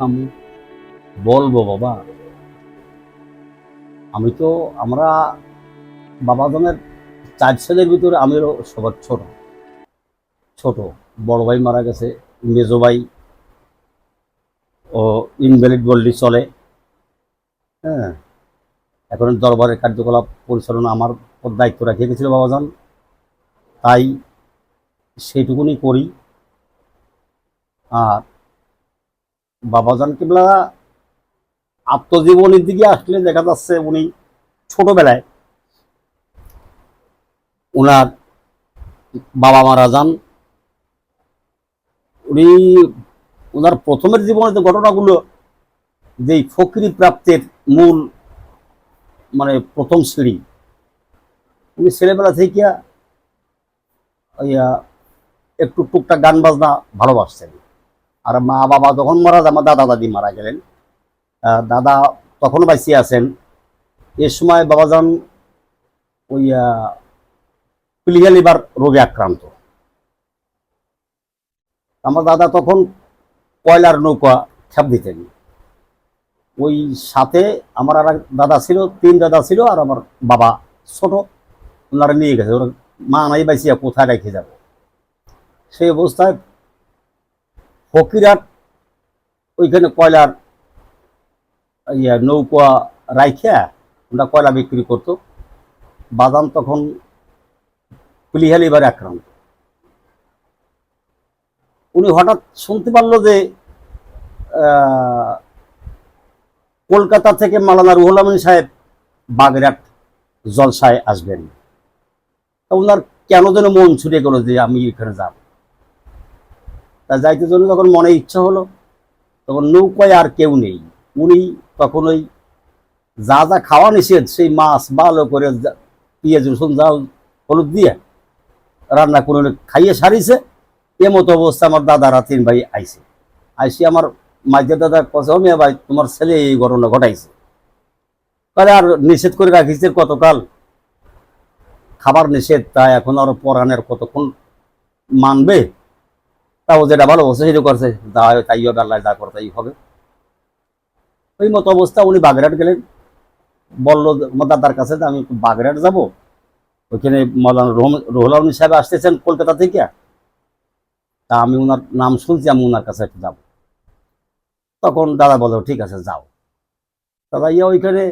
আমি বলব বাবা। আমি তো, আমরা বাবা বাবাজনের চার ছেলের ভিতরে আমিও সবার ছোট। ছোট। বড় ভাই মারা গেছে, মেজো ভাই। ও ইনভ্যালিড বললি চলে। হ্যাঁ। এখন দরবারের কার্যকলাপ পরিচালনা আমার দায়িত্ব রাখিয়ে গেছিল বাবাজান। তাই সেইটুকুনি করি। আর বাবাজান কিবলা আত্মজীবনীর দিকে আসলে দেখা যাচ্ছে উনি ছোটবেলায়। ওনার বাবা মারা যান। উনি ওনার প্রথমের জীবনের যে ঘটনাগুলো, যে ফকরি প্রাপ্তের মূল মানে প্রথম সিঁড়ি, উনি ছেলেবেলা থেকে একটু টুকটাক গান বাজনা ভালোবাসতেন। আর মা বাবা যখন মারা আমার দাদা দাদি মারা গেলেন। দাদা তখন বাঁচিয়ে আছেন। এ সময় বাবাজান ওই পিলিয়া রোগে আক্রান্ত। আমার দাদা তখন কয়লার নৌকা খেপ দিতেন। ওই সাথে আমার আর দাদা ছিল, তিন দাদা ছিল আর আমার বাবা ছোট, ওনারা নিয়ে গেছে। ওরা মা নাই বাঁচিয়া কোথায় রেখে যাবে? সেই অবস্থায় ফকিরহাট ওইখানে কয়লার ইয়ে নৌকা রাইখা ওরা কয়লা বিক্রি করতো। বাদাম তখন পুলিহালি এবারে আক্রান্ত। উনি হঠাৎ শুনতে পারল যে কলকাতা থেকে মালানা রুহুল আমিন সাহেব বাগেরহাট জলসায় আসবেন। ওনার কেন যেন মন ছুটে গেল যে আমি এখানে যাব? তা যাইতে জন্য যখন মনে ইচ্ছা হলো, তখন নৌকায় আর কেউ নেই। উনি তখন ওই যা যা খাওয়া নিষেধ সেই মাছ ভালো করে পেঁয়াজ, রসুন, জাল, হলুদ দিয়ে রান্না করে খাইয়ে সারিছে। এ মতো অবস্থা আমার দাদারা তিন ভাই আইছে। আইসি আমার মাঝে দাদা কছে মেয়ে ভাই, তোমার ছেলে এই ঘটনা ঘটাইছে। তাহলে আর নিষেধ করে রাখিছে কতকাল? খাবার নিষেধ, তা এখন আর পরাণের কতক্ষণ মানবে? তাও যেটা ভালো বসে সেটা করছে। যা হয় তাই হবে আল্লাহ যা করে তাই হবে। ওই মতো অবস্থা, উনি বাগেরহাট গেলেন। বলল দাদার কাছে আমি একটু বাগেরহাট যাব, ওইখানে মৌলানা রুহুল আলম সাহেব আসতেছেন কলকাতা থেকে। তা আমি ওনার নাম শুনছি, আমি ওনার কাছে একটু যাব। তখন দাদা বলো ঠিক আছে, যাও। দাদা ইয়ে ওইখানে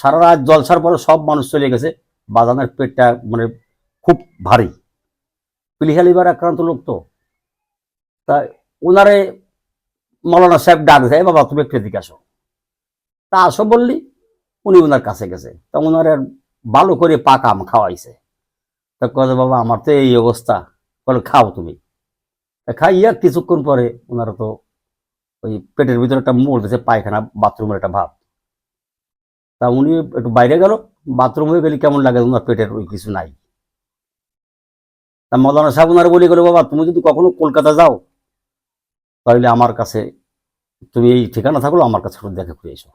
সারা রাত জলসার পরে সব মানুষ চলে গেছে। বাজানের পেটটা মানে খুব ভারী। পিলিহালিবার আক্রান্ত লোক তো। তা ওনারে মৌলানা সাহেব ডাক দেয়, বাবা, তুমি একটু এদিকে আসো। তা আসো বললি, উনি ওনার কাছে গেছে। তা ওনার ভালো করে পাকা আম খাওয়াইছে। তা কয়ে বাবা, আমার তো এই অবস্থা। বলে, খাও তুমি। খাইয়া কিছুক্ষণ পরে ওনারা তো ওই পেটের ভিতরে একটা মোড় দিয়েছে, পায়খানা, বাথরুমের একটা ভাব। তা উনি একটু বাইরে গেল, বাথরুম হয়ে গেলে, কেমন লাগে ওনার পেটের ওই কিছু নাই। তা মৌলানা সাহেব ওনারা বলে গেলো, বাবা, তুমি যদি কখনো কলকাতা যাও তাহলে আমার কাছে, তুমি এই ঠিকানা থাকল আমার কাছে দেখা করে এসো।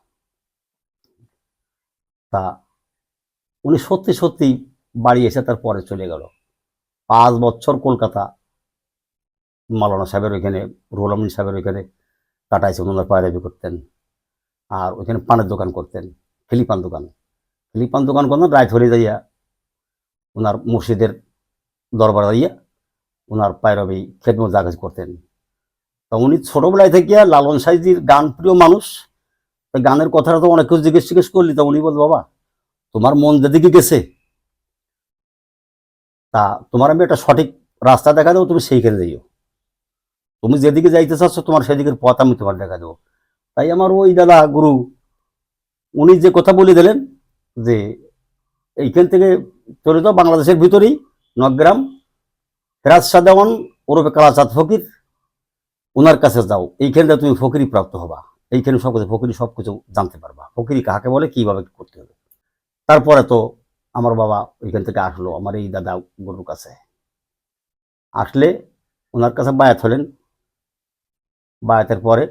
তা উনি সত্যি সত্যি বাড়ি এসে তার পরে চলে গেল। পাঁচ বছর কলকাতা মালানা সাহেবের ওইখানে, রুহুল আমিন সাহেবের ওইখানে কাটাইছে ওনার পায়রাবি করতেন। আর ওইখানে পানের দোকান করতেন ফিলিপান দোকান। ফিলিপান দোকান করতেন, রায় ধরে যাইয়া ওনার মুর্শিদের দরবার যাইয়া ওনার পায়রবি খেদমত জাগাজ করতেন। তা উনি ছোটবেলায় থেকে লালন সাইজির গান প্রিয় মানুষ। তা গানের কথাটা তো অনেক কিছু জিজ্ঞেস জিজ্ঞেস করলি, তা উনি বল বাবা, তোমার মন যেদিকে গেছে, তা তোমার আমি একটা সঠিক রাস্তা দেখা দেবো, তুমি সেইখানে যাইও। তুমি যেদিকে যাইতে চাচ্ছ, তোমার সেদিকের পথ আমি তোমার দেখা দেবো। তাই আমার ওই দাদা গুরু, উনি যে কথা বলে দিলেন যে, এইখান থেকে চলে যাও, বাংলাদেশের ভিতরেই নগ্রাম, ফেরাজ শাহ দেওয়ান ওরফে কালাচাঁদ ফকির ওনার কাছে যাও, এইখান তুমি ফকিরি প্রাপ্ত হবা। এইখানে সব কিছু, ফকিরি সব কিছু জানতে পারবা। ফকিরি কাকে বলে, কীভাবে করতে হবে। তারপরে তো আমার বাবা ওইখান থেকে আসলো, আমার এই দাদা গরুর কাছে। আসলে ওনার কাছে বায়াত হলেন। বায়াতের পরে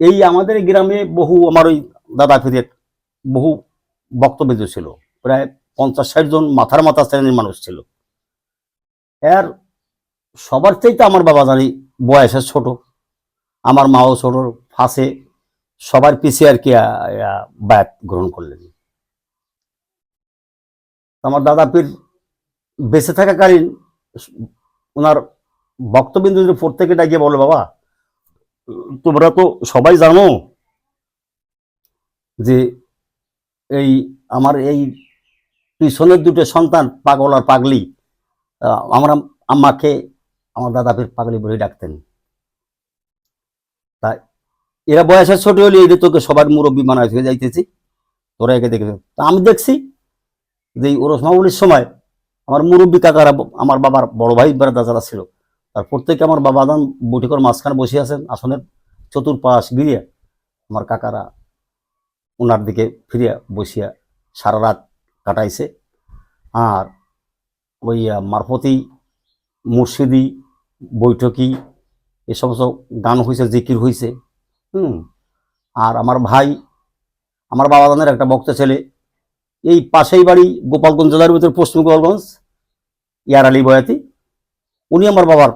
এই আমাদের গ্রামে বহু, আমার ওই দাদা ফিরের বহু বক্তব্য ছিল, প্রায় পঞ্চাশ ষাট জন মাথার মাথা শ্রেণির মানুষ ছিল। এর সবার চাইতে আমার বাবা জানি বয়সে ছোট। আমার মাও ছোট, ফাঁসে। সবার পিছিয়ে আর কি বায়াত গ্রহণ করলেন। আমার দাদা পীর বেঁচে থাকাকালীন ওনার বক্তবিন্দু যদি প্রত্যেকে ডাকিয়ে বলো বাবা, তোমরা তো সবাই জানো যে এই আমার এই পিছনের দুটো সন্তান পাগল আর পাগলি আমরা আমাকে আমার দাদা পাগলি বলে ডাকতেন। তাই এরা বয়সের ছোট হলে এদের তোকে সবার মুরব্বী মানায় হয়ে যাইতেছি। তোরা একে দেখে তা আমি দেখছি যে ওরস সময় আমার মুরব্বী কাকারা আমার বাবার বড় ভাই যারা ছিল। তার প্রত্যেকে আমার বাবা দান বটিকর মাঝখানে বসে আছেন আসনের চতুর্পাশ গিরিয়া। আমার কাকারা ওনার দিকে ফিরিয়া বসিয়া সারা রাত কাটাইছে। আর ওই মারফতি মুর্শিদি, বৈঠকি, এ সমস্ত গান হয়েছে জিকির হয়েছে হুম? আর আমার ভাই, আমার বাবা দানের একটা বক্তা ছেলে, এই পাশেই বাড়ি গোপালগঞ্জ জেলার ভিতরে পশ্চিম গোপালগঞ্জ, ইয়ার আলী বয়াতি। উনি আমার বাবার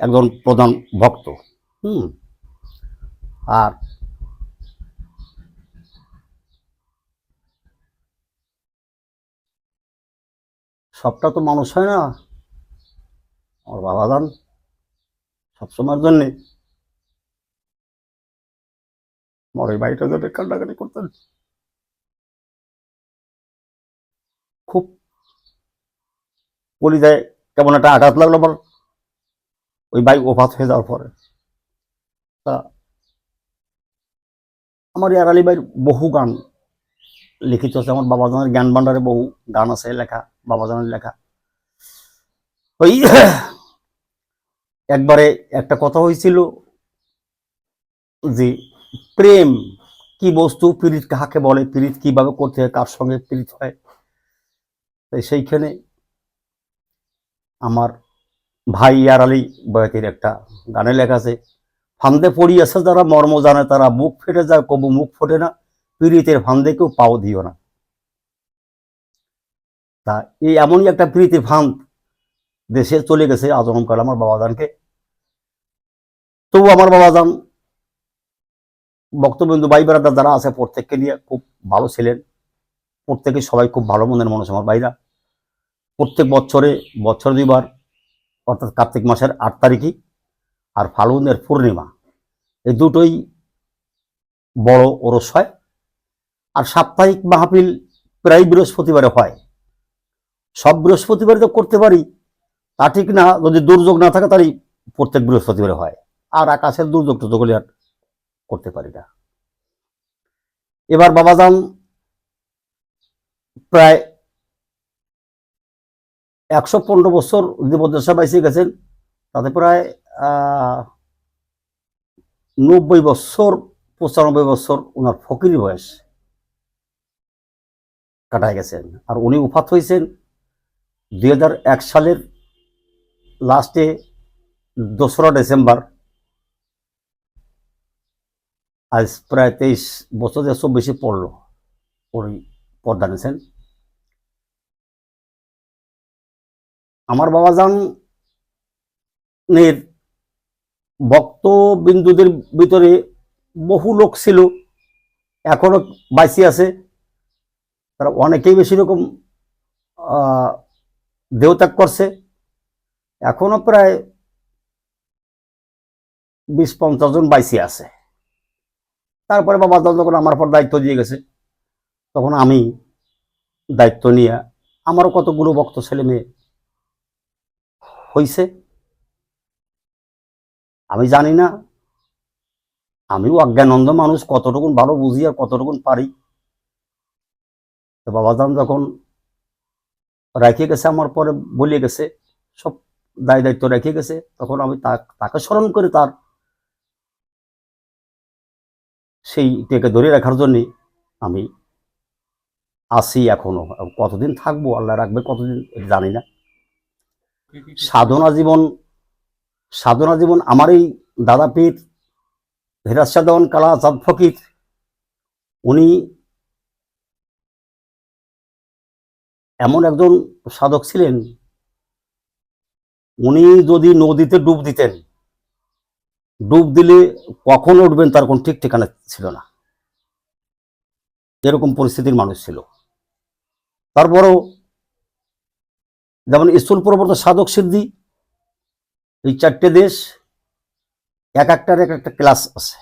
একজন প্রধান ভক্ত, হুম? আর সবটা তো মানুষ হয় না। আমার বাবা দান সবসময়ের জন্যে। আমার ওই বাড়িটা যাতে কান্নাকাটি করতেন। খুব কলিজায় কেমন একটা আঘাত লাগল আমার। ওই বাইক ওফাত হয়ে যাওয়ার পরে। তা আমার ইয়ার আলী ভাইয়ের বহু গান লিখিত আছে। আমার বাবাজানের জ্ঞান ভাণ্ডারে বহু গান আছে, লেখা বাবাজানের লেখা। ওই একবারে একটা কথা হয়েছিল যে প্রেম কি বস্তু, পীড়িত কাহাকে বলে, পীড়িত কীভাবে করতে হয়, কার সঙ্গে পীড়িত হয়? তাই সেইখানে আমার ভাই ইয়ার আলী বয়াতির একটা গানে লেখা আছে, ফান্দে পড়িয়াছে যারা মর্ম জানে, তারা মুখ ফেটে যায়, কবু মুখ ফোটে না, পীড়িতের ফান্দে কেউ পাও দিও না। তা এই এমনই একটা প্রীতির ফান্দ দেশে চলে গেছে আজম কাল আমার বাবাজানকে। তবু আমার বাবাজান বক্তবিন্দু ভাই বেড়াদার যারা আছে, প্রত্যেককে নিয়ে খুব ভালো ছিলেন। প্রত্যেকে সবাই খুব ভালো মনের মানুষ আমার ভাইরা। প্রত্যেক বছরে, বছর দুইবার, অর্থাৎ কার্তিক মাসের আট তারিখই আর ফাল্গুনের পূর্ণিমা। এই দুটোই বড় ওরস হয়। আর সাপ্তাহিক মাহফিল প্রায় বৃহস্পতিবারে হয়। সব বৃহস্পতিবারে তো করতে পারি। তা ঠিক না, যদি দুর্যোগ না থাকে তাহলে প্রত্যেক বৃহস্পতিবারে হয়। আর আকাশের দুর্যোগ টুর্যোগ হলে আর করতে পারি না। এবার বাবাজান প্রায় একশো পনেরো বছর জীবদ্দশা বাইসে গেছেন। তাতে প্রায় নব্বই বছর, পঁচানব্বই বছর ওনার ফকির বয়স কাটায় গেছেন। আর উনি উফাত হয়েছেন দু হাজার এক সালের লাস্টে দোসরা ডিসেম্বর আজ প্রায় তেইশ বছর দেড়শো বেশি পড়ল উনি পর্দা নিয়েছেন। আমার বাবা জানের বক্তবিন্দুদের ভিতরে বহু লোক ছিল, এখনও বাইসি আছে। তারা অনেকেই বেশি রকম দেহত্যাগ করছে। এখনও প্রায় বিশ পঞ্চাশ জন বাইসি আছে। তারপরে বাবা যখন আমার পর দায়িত্ব দিয়ে গেছে, তখন আমি দায়িত্ব নিয়ে আমারও কতগুলো ভক্ত ছেলে মেয়ে হইছে। আমি জানি না, আমিও অজ্ঞানন্দ মানুষ, কতটুকুন ভালো বুঝি আর কতটুকুন পারি। তো বাবাজান যখন রেখে গেছে আমার পরে বলিয়ে গেছে, সব দায় দায়িত্ব রেখে গেছে, তখন আমি তাকে স্মরণ করে তার সেইটাকে ধরে রাখার জন্যে আমি আছি এখনও। কতদিন থাকব, আল্লাহ রাখবে কতদিন জানি না। সাধনা জীবন সাধনা জীবন আমার এই দাদা পীর হিরাজ কালা চাঁদ ফকির, উনি এমন একজন সাধক ছিলেন, উনি যদি নদীতে ডুব দিতেন ডুব দিলে কখন উঠবেন তার কোন ঠিক ঠিকানা ছিল না। এরকম পরিস্থিতির মানুষ ছিল। তারপরও যেমন স্থূল প্রবর্ত সাধক সিদ্ধি, এই চারটে দেশ এক একটার এক একটা ক্লাস আছে।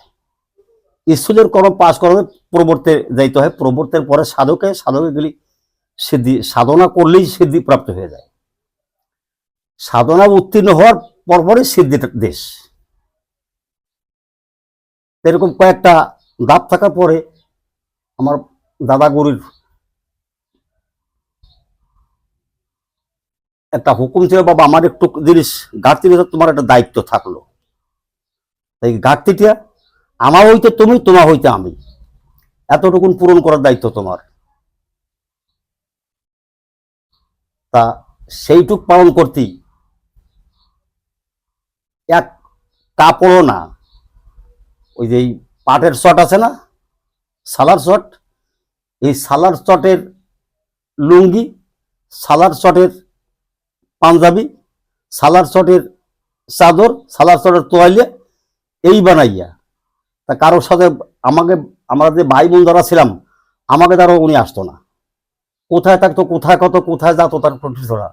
স্থূলের কর্ম পাশ করাতে প্রবর্তে যাইতে হয়, প্রবর্তের পরে সাধকে সাধকে গেলে সিদ্ধি, সাধনা করলেই সিদ্ধি প্রাপ্ত হয়ে যায়। সাধনা উত্তীর্ণ হওয়ার পরপরই সিদ্ধির দেশ। এরকম কয়েকটা দাঁত থাকার পরে আমার দাদা গুরুর একটা হুকুম ছিল, বাবা, আমার একটু জিনিস ঘাটতি তোমার একটা দায়িত্ব থাকল। এই ঘাটতিটা আমার হইতে তুমি, তোমার হইতে আমি। এতটুকুন পূরণ করার দায়িত্ব তোমার। তা সেইটুক পালন করতেই এক কাপড়ও না ওই যে পাটের শট আছে না? সালার শট। এই সালার শটের লুঙ্গি, সালার শটের পাঞ্জাবি, সালার শটের চাদর, সালার শটের তোয়ালিয়া এই বানাইয়া। তা কারোর সাথে আমাকে, আমরা যে ভাই বোন যারা ছিলাম, আমাকে দ্বারা উনি আসতো না। কোথায় থাকতো, কোথায় কত, কোথায় যেত তার প্রতিষ্ঠা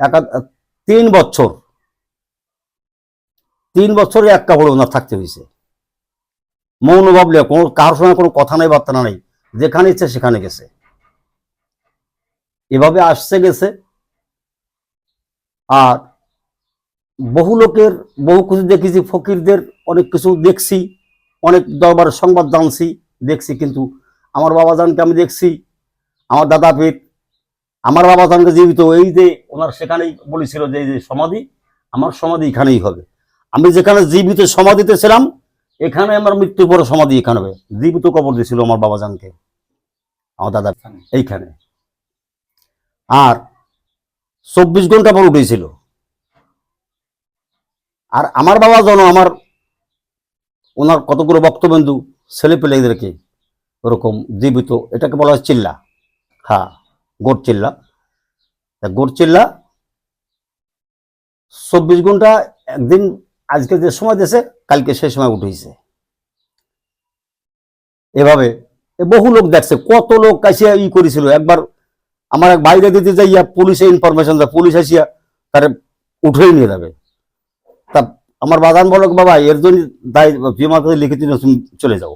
একা তিন বছর, তিন বছরে এক কাপড় ওনার থাকতে হয়েছে মৌন ভাবলে কোনো কারোর সঙ্গে কোনো কথা নাই, বার্তা নাই। যেখানে ইচ্ছে সেখানে গেছে। এভাবে আসছে, গেছে। আর বহু লোকের, বহু কিছু দেখেছি, ফকিরদের অনেক কিছু দেখছি, অনেক দরবার সংবাদ জানছি, দেখছি, কিন্তু আমার বাবা বাবাজানকে আমি দেখছি, আমার দাদা পীর, আমার বাবা বাবাজানকে জীবিত। এই যে ওনার সেখানেই বলেছিল যে এই যে সমাধি, আমার সমাধি এখানেই হবে। আমি যেখানে জীবিত সমাধিতে ছিলাম এখানে আমার মৃত্যুর পরে সমাধি এখানে হবে। জীবিত কবর দিয়েছিল আমার বাবাজানকে। আমার দাদা এইখানে। আর চব্বিশ ঘণ্টা পর উঠেছিল। আর আমার বাবা যেন আমার ওনার কতগুলো বক্তবন্ধু ছেলে পেলেদেরকে ওরকম জীবিত এটাকে বলা হয় চিল্লা। হ্যাঁ গোট চিল্লা। গোট চিল্লা চব্বিশ ঘণ্টা একদিন আজকে যে সময় দিয়েছে, কালকে সেই সময় উঠেছে এভাবে বহু লোক দেখছে, কত লোক কাছে ই করেছিল। একবার আমার এক বাইরে দিতে যাইয়া পুলিশে ইনফরমেশন দেয়, পুলিশ আসিয়া তার উঠেই নিয়ে যাবে। তা আমার বাগান বলো বাবা, এর জন্য দায় বিমার কাছে লিখে দিন তুমি চলে যাও।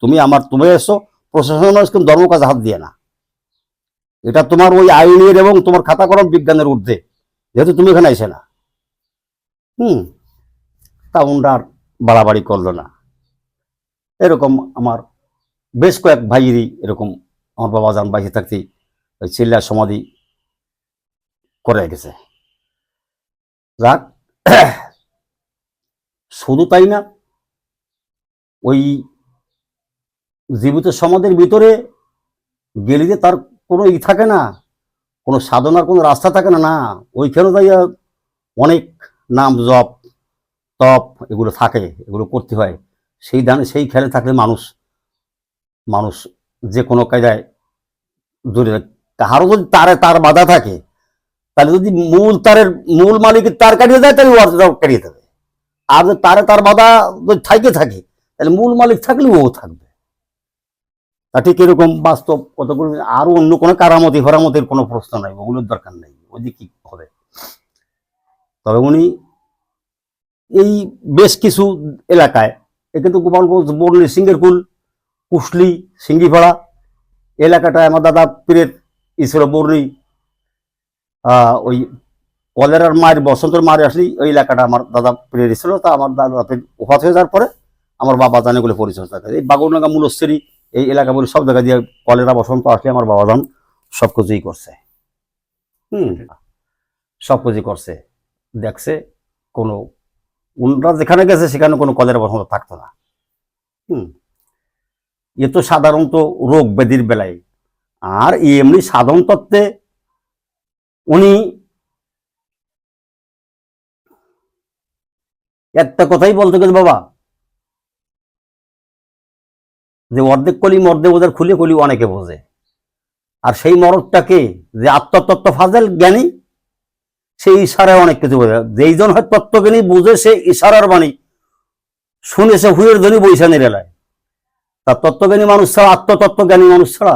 তুমি আমার, তুমি এসো প্রশাসন কিন্তু ধর্ম কাজে হাত দিয়ে না। এটা তোমার ওই আইনের এবং তোমার খাতা খাতাকরম বিজ্ঞানের ঊর্ধ্বে। যেহেতু তুমি এখানে এসে না। হুম। তা আর বাড়াবাড়ি করল না। এরকম আমার বেশ কয়েক ভাইয়েরই এরকম আমার বাবা যান বাইরে থাকতেই ওই চিল্লা সমাধি করে গেছে। যাক, শুধু তাই না, ওই জীবিত সমাধির ভিতরে গেলে যে তার কোনো ই থাকে না, কোনো সাধনার কোনো রাস্তা থাকে না না ওইখানে যাইয়া অনেক নাম জপ তপ এগুলো থাকে, এগুলো করতে হয়। সেই দানে সেই খেলে থাকলে মানুষ মানুষ যে কোনো কায়দায় দূরে কারও যদি তারে, তার বাধা থাকে, তাহলে যদি মূল তারের, মূল মালিকের তার কাটিয়ে যায় তাহলে ওয়ার্ডটাও কাটিয়ে দেবে। আর যদি তারে, তার বাধা যদি থাইকে থাকে, তাহলে মূল মালিক থাকলে ও থাকবে। তা ঠিক এরকম বাস্তব কতগুলো আরও অন্য কোনো কারামতি, ফরামতির কোনো প্রশ্ন নাই, ওগুলোর দরকার নেই। ওদিকে কি হবে? তবে উনি এই বেশ কিছু এলাকায়। এ কিন্তু গোপালগঞ্জ বর্ণি সিঙ্গেরকুল কুশলি সিঙ্গিপাড়া এলাকাটায় আমার দাদা পীরের বর্ণি আহ, ওই কলেরার মায়ের বসন্তের মায়ের আসলেই ওই এলাকাটা আমার দাদা পীরের ছিল। তা আমার দাদা ওফাত হয়ে যাওয়ার পরে আমার বাবা জানে বলে পরিচয় থাকে এই বাগুরনাগা মূলস্থেরি এই এলাকা বলে সব জায়গা দিয়ে কলেরা বসন্ত আসলে আমার বাবা জান সব কিছুই করছে। হুম সব কিছুই করছে। দেখছে কোনো উনরা যেখানে গেছে, সেখানে কোনো কলেরা বসন্ত থাকতো না। হুম। এ তো সাধারণত রোগ ব্যাধির বেলায়। আর এমনি সাধারণ তত্ত্বে উনি একটা কথাই বলতে গেছে বাবা, যে অর্ধেক কলি মর্দে বোঝার খুলে কলি অনেকে বোঝে। আর সেই মরদটাকে যে আত্মতত্ত্ব ফাজেল জ্ঞানী সেই ইশারায় অনেক কিছু বোঝে যেইজন হয় তত্ত্বজ্ঞানী বুঝে সে ইশারার বাণী। শুনে সে হুয়ের ধনী বৈশানের এলায় তার তত্ত্বজ্ঞানী মানুষ ছাড়া, আত্মতত্ত্বজ্ঞানী মানুষ ছাড়া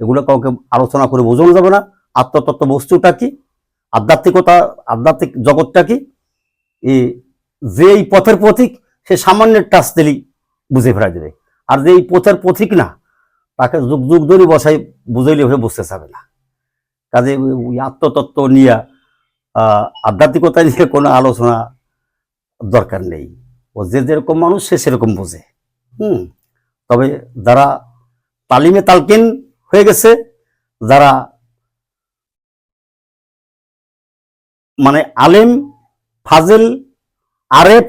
এগুলো কাউকে আলোচনা করে বোঝানো যাবে না। আত্মতত্ত্ব বস্তুটা কি? আধ্যাত্মিকতা, আধ্যাত্মিক জগৎটা কি? এই যে এই পথের পথিক সে সামান্যের টাচ দিলেই বুঝে ফেরা দেবে আর যে এই পথের পথিক না, তাকে যুগ যুগ ধরে বসাই, বুঝাইলে বুঝতে চাবে না। কাজে আত্মতত্ত্ব নিয়ে আধ্যাত্মিকতা নিয়ে কোনো আলোচনা দরকার নেই। ও যে যেরকম মানুষ, সে সেরকম বোঝে। হুম, তবে যারা তালিমে তালকিন হয়ে গেছে, যারা মানে আলেম, ফাজেল, আরেফ,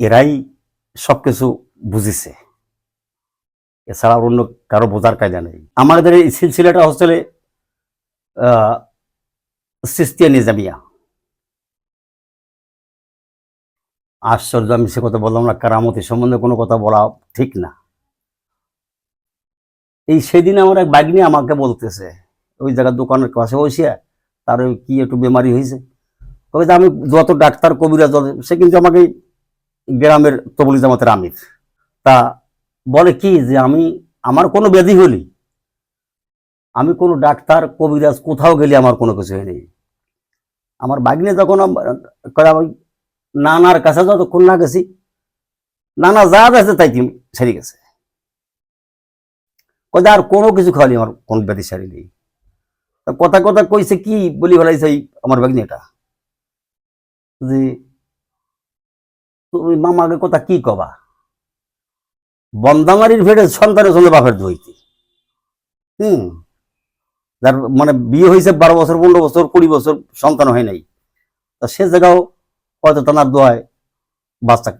এরাই সবকিছু বুঝেছে। এছাড়া অন্য কারও বোঝার কায়দা নেই। আমাদের এই সিলসিলাটা হোস্টেলে সিস্তিয়া নিজামিয়া আশ্চর্য, আমি সে কথা বললাম না, কারামতি সম্বন্ধে কোনো কথা বলা ঠিক না। এই সেদিন আমার এক নিয়ে আমাকে বলতেছে, ওই জায়গার দোকানের কাছে বসিয়া, তার ওই কি একটু বেমারি হয়েছে তবে আমি যত ডাক্তার কবিরাজ যত- সে কিন্তু আমাকে গ্রামের তবলি জামাতের আমির। তা বলে কি যে আমি, আমার কোনো ব্যাধি হলি আমি কোনো ডাক্তার, কবিরাজ কোথাও গেলে আমার কোনো কিছু হয়নি। আমার বাগনে যখন নানার কাছে যতক্ষণ না গেছি, নানা যা আছে তাই কি সেরে গেছে। কয় আর কোনো কিছু খাওয়ালি আমার কোন ব্যাধি সারি নেই। কথা কথা কইছে কি বলি ফেলাইছে আমার বাগনি এটা যে, তুমি মামাকে কথা কি কবা? বন্দামারির ভেড়ে সন্তানের সঙ্গে বাপের ধইতে হুম। যার মানে বিয়ে হয়েছে বারো বছর, পনেরো বছর, কুড়ি বছর, সন্তান হয় নাই। তা সে জায়গাও হয়তো তার দোয়ায় বাচ্চা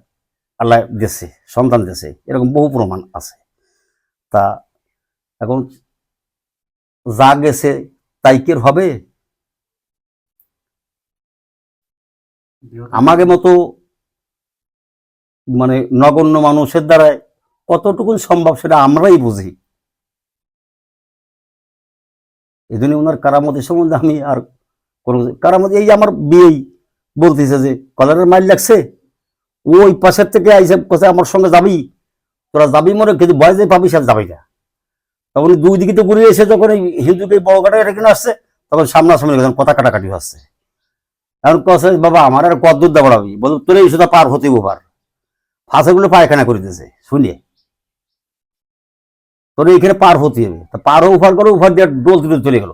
আল্লাহ দেশে সন্তান দেশে এরকম বহু প্রমাণ আছে। তা এখন যা গেছে তাই কি আর হবে? আমাকে মতো মানে নগণ্য মানুষের দ্বারায় কতটুকু সম্ভব সেটা আমরাই বুঝি। এই জন্য ওনার কারামতি সম্বন্ধে আমি আর কোনো কারামতি, এই আমার বিয়েই বলতেছে যে, কলারের মাইল লাগছে, ওই পাশের থেকে আইসে কোথায় আমার সঙ্গে যাবি? তোরা যাবি মনে, কিন্তু বয়সে পাবি সে যাবি না। তখন দুই দিকে তো ঘুরে এসে যখন এই হিন্দুকে বড় কাটা কিনে আসছে, তখন সামনাসামনি যখন কথা কাটাকাটি আসছে এখন কছে বাবা, আমার আর কত দূর দাঁড়াবি? বল তোর এই সুদা পার হতে পার ফাঁসাগুলো পায়খানা করে দিয়েছে শুনিয়ে তোর এইখানে পার হতে হবে। তা পার উফার করে উফার দিয়ে ডোল তুলে চলে গেল।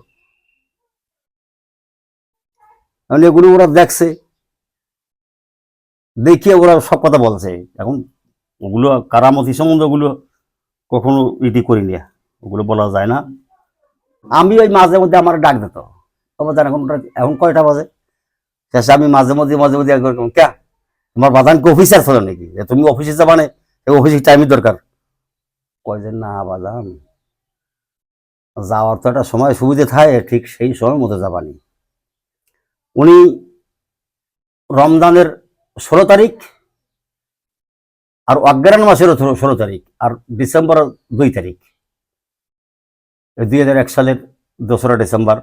এখন এগুলো ওরা দেখছে। দেখিয়ে ওরা সব কথা বলছে। এখন ওগুলো কারামতি সম্বন্ধে ওগুলো কখনো ইটি করিনি। ওগুলো বলা যায় না। আমি ওই মাঝে মধ্যে আমার ডাক দিত। জান এখন এখন কয়টা বাজে? শেষে আমি মাঝে মধ্যে মাঝে মধ্যে একবার ক্যা? তোমার বাজান অফিসার ছিল নাকি? তুমি অফিসে যাবা না অফিসে টাইমের দরকার। কয় না বাজান, যাওয়ার তো একটা সময় সুবিধে থাকে, ঠিক সেই সময় মতো যাবানি উনি রমজানের ষোলো তারিখ আর অজ্ঞান মাসের ষোলো তারিখ আর ডিসেম্বর দুই তারিখ। দুই হাজার এক সালের দোসরা ডিসেম্বর,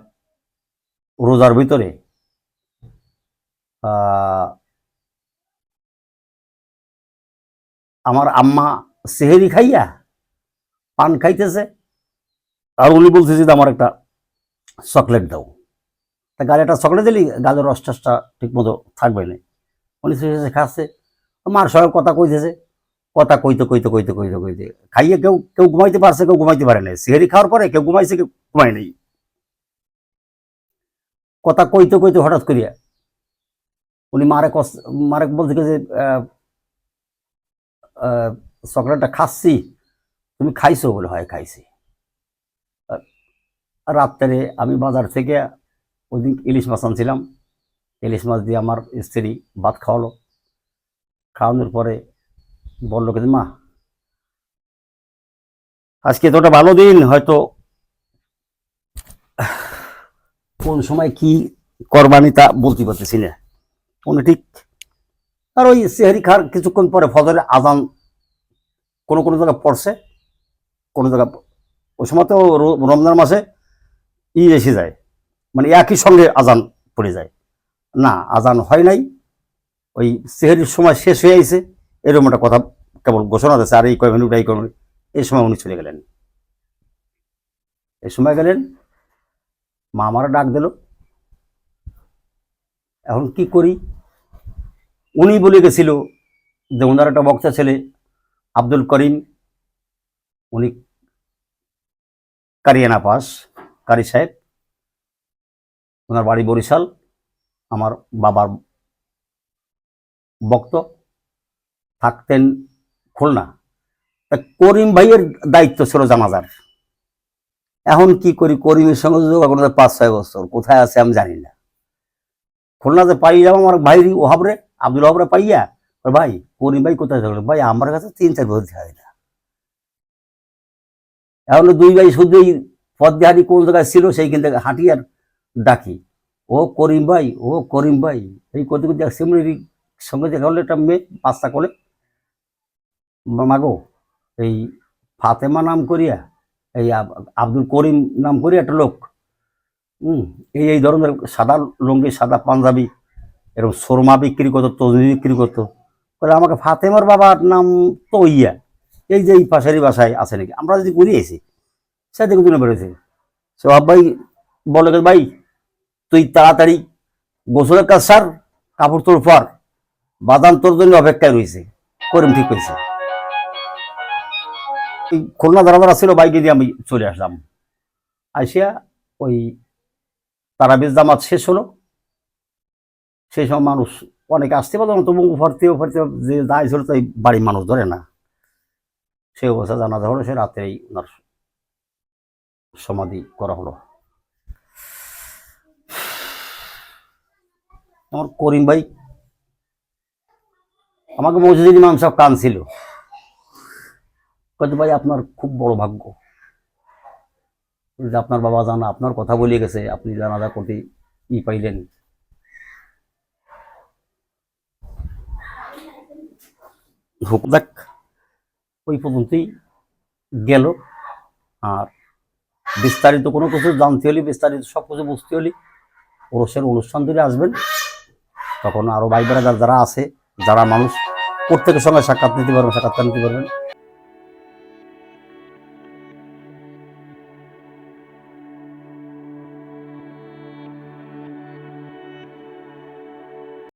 রোজার ভিতরে আমার আম্মা সেহেরি খাইয়া পান খাইতেছে। আর উনি বলতেছে যে আমার একটা চকলেট দাও। তা গালে একটা চকলেট দিলি গালের রস টসটা ঠিক মতো থাকবে না। উনি সে খাচ্ছে। মার সঙ্গে কথা কইতেছে। কথা কইতে কইতে কইতে কইতে কইতে খাইয়ে কেউ কেউ ঘুমাইতে পারছে, কেউ ঘুমাইতে পারে না সেহেরি খাওয়ার পরে কেউ ঘুমাইছে, কেউ ঘুমায় নেই। কথা কইতে কইতে হঠাৎ করিয়া উনি মারে মারে বলতে যে চকলেটটা খাচ্ছি। তুমি খাইছো বলে হয়, খাইছি। রাত্রে আমি বাজার থেকে ওদিন ইলিশ মাছ আনছিলাম। ইলিশ মাছ দিয়ে আমার স্ত্রী ভাত খাওয়ালো। খাওয়ানোর পরে বলল কিন্তু মা, আজকে তো ভালো দিন, হয়তো কোন সময় কি করবানি তা বলতে পারতেছি না। উনি ঠিক, আর ওই সেহারি খার কিছুক্ষণ পরে ফজরের আজান কোনো কোনো জায়গায় পড়ছে। কোনো জায়গায় ওই সময় তো রমজান মাসে ই এসে যায়। মানে একই সঙ্গে আজান পড়ে যায়। না, আজান হয় নাই। ওই সেহেরির সময় শেষ হয়ে আইছে। এরকম একটা কথা কেবল ঘোষণা দিয়েছে। আর এই কয় মিনিট এই কয় এই সময় উনি চলে গেলেন। এই সময় গেলেন মা আমার ডাক দিল। এখন কি করি? উনি বলে গেছিল, যে ওনার একটা বক্তা ছেলে, আব্দুল করিম উনি কারিয়ানা পাস কারি সাহেব। ওনার বাড়ি বরিশাল। আমার বাবার বক্ত থাকতেন খুলনা। করিম ভাইয়ের দায়িত্ব ছিল জানাজার। এখন কি করি? করিমের সঙ্গে যোগাযোগ পাঁচ ছয় বছর। কোথায় আছে আমি জানি না। খুলনাতে পাই যাব আমার ভাই ওহাবরে, আব্দুল ওহাবরে পাইয়া, ভাই, করিম ভাই কোথায় থাকল ভাই, আমার কাছে তিন চার বছর হয় না এখন দুই ভাই শুধু এই পদ্মাহারি কোন জায়গায় ছিল সেইখান থেকে হাঁটি আর ডাকি। ও করিম ভাই, ও করিম ভাই, এই করতে করতে সিমরির সঙ্গে দেখা হলো একটা মেয়ে পাঁচটা করে মাগো, এই ফাতেমা নাম করিয়া, এই আব- আব্দুল করিম নাম করিয়া একটা লোক। হুম এই এই ধরনের সাদা লুঙ্গি, সাদা পাঞ্জাবি, এরকম সোরমা বিক্রি করতো তজমি বিক্রি করতো। বলে আমাকে ফাতেমার বাবার নাম তো ইয়া। এই যে এই পাশেরই বাসায় আছে নাকি? আমরা যদি ঘুরিয়েছি সেদিকে দুজনে বেরোছে সোহাব ভাই বলে ভাই, তুই তাড়াতাড়ি গোসলের কাজ সার, কাপড় তোর পর বাদাম তোর জন্য অপেক্ষায় রয়েছে, করিম ঠিক হয়েছে এই খুলনা দাঁড়া ছিল বাইকে দিয়ে আমি চলে আসলাম। আসিয়া ওই তারাবিজ জামাত শেষ হলো। সেই সময় মানুষ অনেকে আসতে পারতো না, তবু উফারতে উফারতে যে দায় ছিল তাই বাড়ির মানুষ ধরে না। সে অবস্থা জানাজা হলো সে রাতেই ওনার সমাধি করা হলো। আমার করিম ভাই, আমাকে মসজিদ ইমাম সাহেব কান ছিল কত ভাই, আপনার খুব বড় ভাগ্য। যে আপনার বাবা জানা, আপনার কথা বলে গেছে, আপনি জানাজা করতে ই পাইলেন। হোক দেখ ওই পর্যন্তই গেল। আর বিস্তারিত কোনো কিছু জানতে হলে, বিস্তারিত সব কিছু বুঝতে হলে ওরসের অনুষ্ঠান ধরে আসবেন। তখন আরও ভাই যারা আছে, যারা মানুষ প্রত্যেকের সঙ্গে সাক্ষাৎ নিতে পারবেন, সাক্ষাৎকার নিতে পারবেন।